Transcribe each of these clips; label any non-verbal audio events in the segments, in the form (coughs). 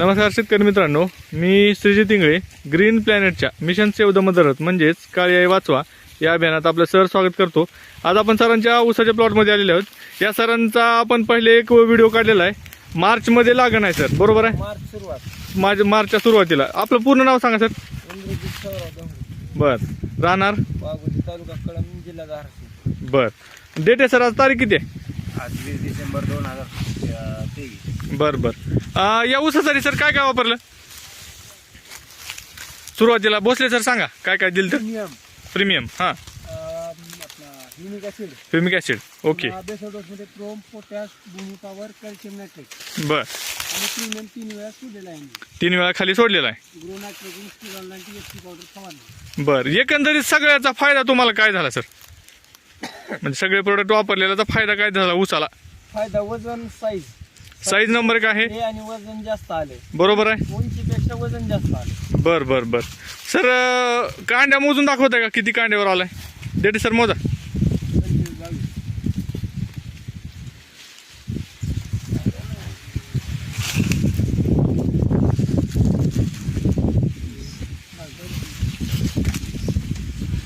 नमस्कार शेतकरी मित्रांनो मी श्रीजित इंगळे ग्रीन प्लॅनेटच्या मिशन सेव द मदरथ म्हणजेच काळी आई वाचवा या अभियानात आपलं सर स्वागत करतो. आज आपण सरांच्या ऊसाच्या प्लॉटमध्ये आलेले आहोत. या सरांचा आपण पहिले एक व्हिडिओ काढलेला आहे. मार्चमध्ये लागण आहे सर. बरोबर आहे? मार्च सुरुवात. माझ्या मार्चच्या सुरुवातीला. आपलं पूर्ण नाव सांगा सर. बर. राहणार? बर. डेट आहे सर. आज तारीख किती आहे? आज वीस डिसेंबर दोन हजार तेवीस. बर बर. या ऊसासाठी सर काय काय वापरलं? सुरुवातीला भोसले सर सांगा काय काय दिलं तर? प्रीमियम. हां. Acid humic acid. ओके. बेसोडोस मध्ये chrome potash Bhumi power calcium nitrate. बर. आणि प्रीमियम तीन वेळा सोडलेला आहे मी. तीन वेळा खाली सोडलेला आहे. Grow nitrogen sterol ninety H powder फवारणी बर. एकंदरीत सगळ्याचा फायदा तुम्हाला काय झाला सर? (coughs) म्हणजे सगळे प्रोडक्ट वापरलेल्याचा फायदा काय झाला ऊसाला? फायदा वजन साईज साईज नंबर काय आहे? हे आणि वजन जास्त आले बरोबर आहे? उंचीपेक्षा वजन जास्त आले बर बर बर. सर अं, कांड्या मोजून दाखवताय का? किती कांड्यावर आलाय? डेटे सर मोजा.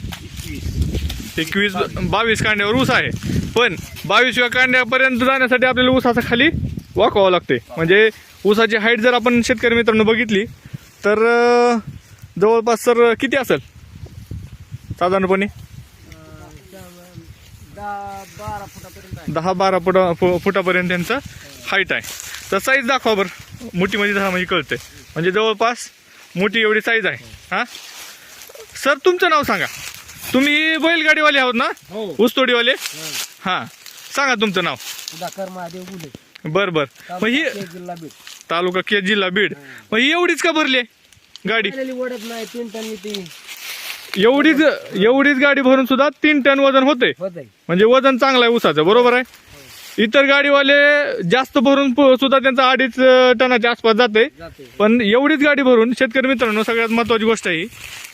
बावीस एकवीस बावीस कांड्यावर ऊस आहे. पण बावीसव्या कांड्यापर्यंत जाण्यासाठी आपल्याला ऊसाचा खाली वाकवावं लागते म्हणजे ऊसाची हाईट जर आपण शेतकरी मित्रांनो बघितली तर जवळपास सर किती असेल? साधारणपणे? दहा बारा फुटापर्यंत आहे दहा बारा फुटा फुटापर्यंत त्यांचं हाईट आहे. तर साईज दाखवा बरं. मोठीमध्ये दहा म्हणजे कळते म्हणजे जवळपास मोठी एवढी साईज आहे. हां? सर तुमचं नाव सांगा. तुम्ही बैलगाडीवाले आहोत ना? हो. ऊसतोडीवाले? हां. सांगा तुमचं नाव. महादेव बर बर. मग ही तालुका जिल्हा बीड. तालुका के जिल्हा बीड. मग ही एवढीच का भरली आहे गाडी? ओढत नाही तीन टन मी ती. एवढीच एवढीच गाडी भरून सुद्धा तीन टन वजन होते होत आहे म्हणजे वजन चांगलं आहे ऊसाचं बरोबर आहे? इतर गाडीवाले जास्त भरून प- सुद्धा त्यांचं अडीच अं, टनाच्या आसपास जाते जाते पण एवढीच गाडी भरून शेतकरी मित्रांनो सगळ्यात महत्वाची गोष्ट आहे ही,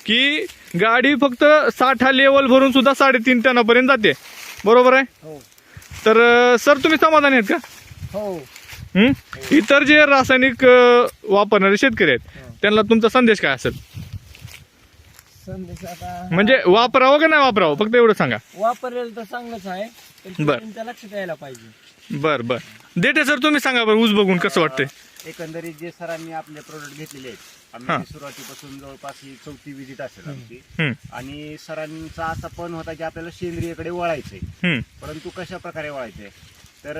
की गाडी फक्त साठ हा लेवल भरून सुद्धा साडेतीन टनापर्यंत जाते. बरोबर आहे? हो. तर सर तुम्ही समाधानी आहेत का? हो. हं? इतर जे रासायनिक अं, वापरणारे शेतकरी आहेत. त्यांना तुमचा संदेश काय असेल? संदेश आता म्हणजे वापरावं का नाही वापरावं? फक्त एवढं सांगा. वापरलेलं तर चांगलंच आहे पण बर. त्यांच्या लक्षात यायला पाहिजे. बर बर. देते सर तुम्ही सांगा बरं ऊस बघून कसं वाटतंय? एकंदरीत जे सरांनी आपले प्रोडक्ट घेतलेले आहेत हा. आम्ही सुरुवातीपासून जवळपास ही चौथी विजिट असेल आमची. आणि सरांचा असा पण होता की आपल्याला सेंद्रियकडे वळायचंय. परंतु कशा प्रकारे वळायचंय? तर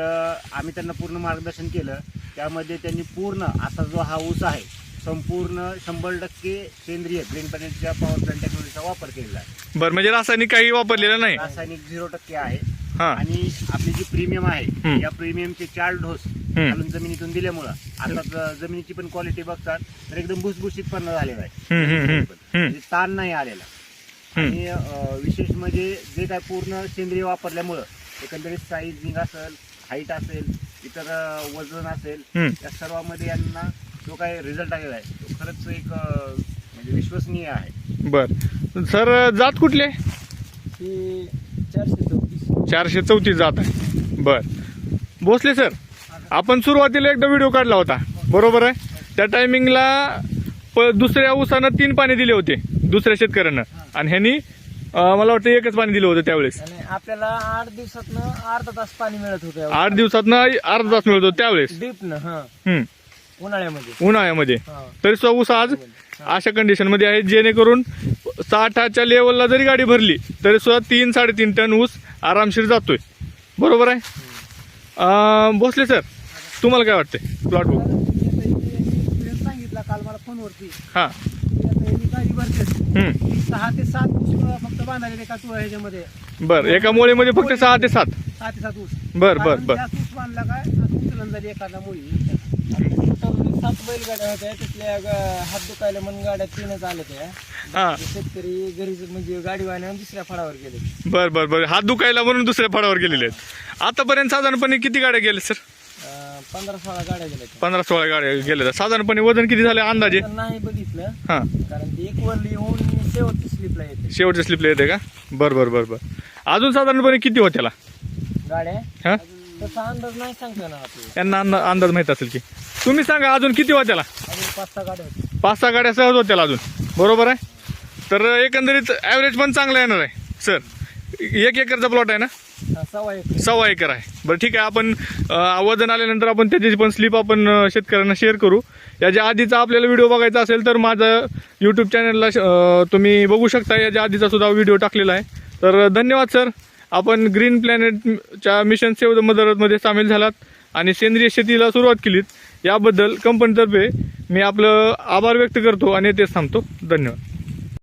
आम्ही त्यांना पूर्ण मार्गदर्शन केलं. त्यामध्ये त्यांनी पूर्ण असा जो हा ऊस आहे संपूर्ण शंभर टक्के सेंद्रिय ग्रीन प्लॅनेटच्या पॉवर प्लांट टेक्नॉलॉजीचा वापर केलेला आहे. बरं म्हणजे रासायनिक काही वापरलेलं नाही? रासायनिक झिरो टक्के आहे. आणि आपली जी प्रीमियम आहे. या प्रीमियमचे चार डोस घालून जमिनीतून दिल्यामुळं आता जमिनीची पण क्वालिटी बघतात तर एकदम भुसभुशीतपणा झालेला आहे. म्हणजे ताण नाही आलेला. आणि विशेष म्हणजे जे काय पूर्ण सेंद्रिय वापरल्यामुळं एकंदरीत साईजिंग असेल हाईट असेल इतर वजन असेल. या सर्वांमध्ये यांना जो काय रिझल्ट आलेला आहे तो खरंच एक म्हणजे विश्वसनीय आहे. बर. सर जात कुठले ही चारशे चौतीस. चारशे चौतीस जात आहे. बर. भोसले सर आपण सुरुवातीला एकदा व्हिडिओ काढला होता. बरोबर आहे? त्या टायमिंगला प- दुसऱ्या ऊसानं तीन पाणी दिले होते दुसऱ्या शेतकऱ्यानं. आणि ह्यांनी अं, मला वाटतं एकच पाणी दिलं होतं त्यावेळेस. आणि आपल्याला आठ दिवसातनं अर्धा तास पाणी मिळत होतं आठ दिवसातनं अर्धा तास मिळत होतं त्यावेळेस. हा. हम्म. उन्हाळ्यामध्ये. उन्हाळ्यामध्ये. हा. तरी सुद्धा ऊस आज अशा कंडिशनमध्ये आहे जेणेकरून साठाच्या लेवलला जरी गाडी भरली तरी सुद्धा तीन साडेतीन टन ऊस आरामशीर जातोय. बरोबर आहे? अं, भोसले सर तुम्हाला काय वाटतंय? प्लॉट बघ. सांगितलं काल मला फोनवरती. हा. गाडी भरते. सहा ते सात ऊस फक्त बांधायला एका टोळ्या ह्याच्यामध्ये. बर एका मोळीमध्ये फक्त सहा ते सात? सहा ते सात ऊस. बर बर कारण बर. जास्त ऊस बांधला काय उचलन झाली एखादा मुळी. टोटल सात बैलगाड्या होत्या त्यातल्या ग- हात दुखायला म्हणून गाड्या तीनच आल्या त्या. हा. शेतकरी घरी म्हणजे गाडी वाहण्यावर दुसऱ्या फळावर गेले. बर बर बर. हात दुखायला म्हणून दुसऱ्या फळावर गेलेले आहेत. आतापर्यंत साधारणपणे किती गाड्या गेल्या सर? पंधरा सोळा गाड्या गेल्या. पंधरा सोळा गाड्या गेल्या साधारणपणे वजन किती झाले अंदाजे? नाही बघितलं. हा. कारण ती एक वरली होऊन शेवटची स्लिपला येते. शेवटच्या स्लिपला येते का? बर बर बर बर. अजून साधारणपणे किती होत्याला? गाड्या? हा? तसा अंदाज नाही सांगता आपल्याला. त्यांना अंदा- अंदाज माहीत असेल की. तुम्ही सांगा अजून किती वाट्याला अजून पाच सहा गाड्या होत्या. पाच सहा गाड्या सहज होत्याला अजून. बरोबर आहे? तर एकंदरीत ॲव्हरेज पण चांगला येणार आहे सर एक एकरचा प्लॉट आहे ना? हा, सव्वा एक सव्वा एकर आहे. बरं ठीक आहे. आपण अं, वजन आल्यानंतर आपण त्याची पण स्लिप आपण शेतकऱ्यांना शेअर करू. याच्या आधीचा आपल्याला व्हिडिओ बघायचा असेल तर माझं यूट्यूब चॅनलला तुम्ही बघू शकता. याच्या आधीचा सुद्धा व्हिडिओ टाकलेला आहे. तर धन्यवाद सर आपण ग्रीन प्लॅनेटच्या मिशन सेव्ह द मदरमध्ये सामील झालात आणि सेंद्रिय शेतीला सुरुवात केलीत. याबद्दल कंपनीतर्फे मी आपलं आभार व्यक्त करतो आणि तेच थांबतो. धन्यवाद.